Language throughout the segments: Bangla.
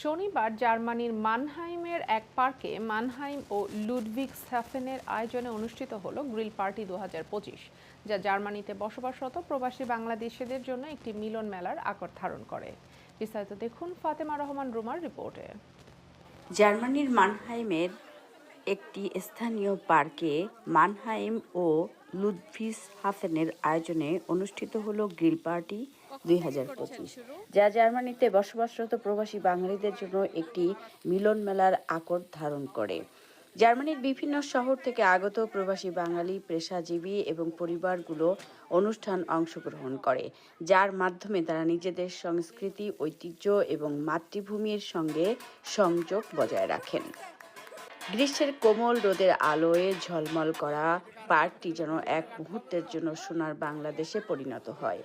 শনিবার জার্মানির মানহাইমের এক পার্কে মানহাইম ও লুডভিগ স্যাফেনের আয়োজনে অনুষ্ঠিত হল গ্রিল পার্টি দু হাজার পঁচিশ, যা জার্মানিতে বসবাসরত প্রবাসী বাংলাদেশিদের জন্য একটি মিলন মেলার আকর ধারণ করে। বিস্তারিত দেখুন ফাতেমা রহমান রুমার রিপোর্টে। জার্মানির মানহাইমের একটি স্থানীয় পার্কে মানহাইম ও লুডভিস হাফেনের আয়োজনে অনুষ্ঠিত হলো গ্রিল পার্টি দুই যা জার্মানিতে বসবাসরত প্রবাসী বাঙালিদের জন্য একটি মিলন মেলার আকর ধারণ করে। জার্মানির বিভিন্ন শহর থেকে আগত প্রবাসী বাঙালি, পেশাজীবী এবং পরিবারগুলো অনুষ্ঠান অংশগ্রহণ করে, যার মাধ্যমে তারা নিজেদের সংস্কৃতি, ঐতিহ্য এবং মাতৃভূমির সঙ্গে সংযোগ বজায় রাখেন। গ্রীষ্মের কোমল রোদের আলোয় ঝলমল করা পার্কটি যেন এক মুহূর্তের জন্য সোনার বাংলাদেশে পরিণত হয়।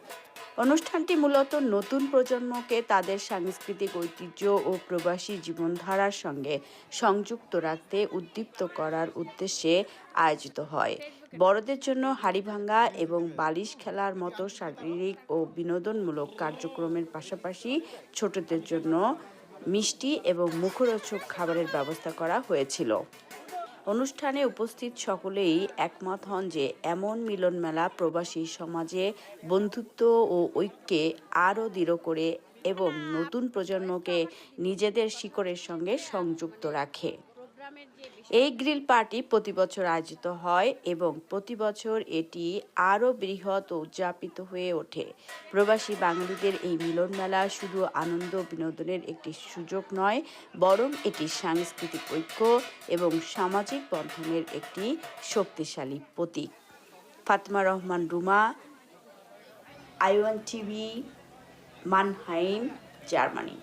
অনুষ্ঠানটি মূলত নতুন প্রজন্মকে তাদের সাংস্কৃতিক ঐতিহ্য ও প্রবাসী জীবনধারার সঙ্গে সংযুক্ত রাখতে উদ্দীপ্ত করার উদ্দেশ্যে আয়োজিত হয়। বড়দের জন্য হাড়িভাঙ্গা এবং বালিশ খেলার মতো শারীরিক ও বিনোদনমূলক কার্যক্রমের পাশাপাশি ছোটদের জন্য মিষ্টি এবং মুখরোচক খাবারের ব্যবস্থা করা হয়েছিল। অনুষ্ঠানে উপস্থিত সকলেই একমত হন যে এমন মিলনমেলা প্রবাসী সমাজে বন্ধুত্ব ও ঐক্যে আরও দৃঢ় করে এবং নতুন প্রজন্মকে নিজেদের শিকড়ের সঙ্গে সংযুক্ত রাখে। এই গ্রিল পার্টি প্রতি বছর আয়োজিত হয় এবং প্রতি বছর এটি আরও বৃহৎ উদযাপিত হয়ে ওঠে। প্রবাসী বাঙালিদের এই মিলন মেলা শুধু আনন্দ বিনোদনের একটি সুযোগ নয়, বরং এটি সাংস্কৃতিক ঐক্য এবং সামাজিক বন্ধনের একটি শক্তিশালী প্রতীক। Fatma Rahman Ruma, I one TV Mannheim Germany.